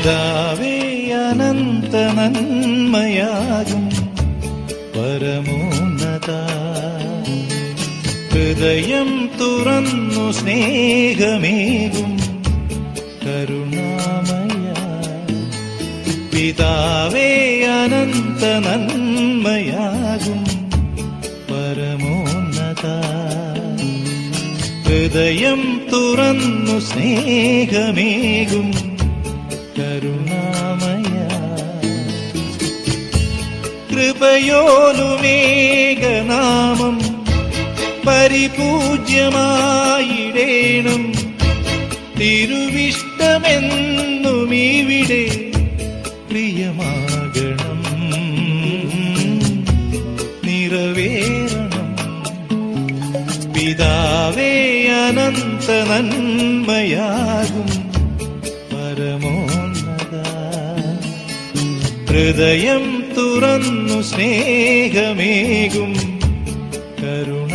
പിതാവേ അനന്ത നന്മയാകും പരമോന്നത. ഹൃദയം തുറന്നു സ്നേഹമേകും കരുണാമയ. പിതാവേ അനന്ത നന്മയാകും പരമോന്നത. ഹൃദയം തുറന്നു സ്നേഹമേകും കരുണാമയ. കൃപയോലുമേകനാമം പരിപൂജ്യമായിടേണം. തിരുവിഷ്ടമെന്നും ഇവിടെ പ്രിയമാകണം. നിറവേറണം. പിതാവേ അനന്ത നന്മയാകും ഹൃദയം തുറന്നു സ്നേഹമേകും കരുണ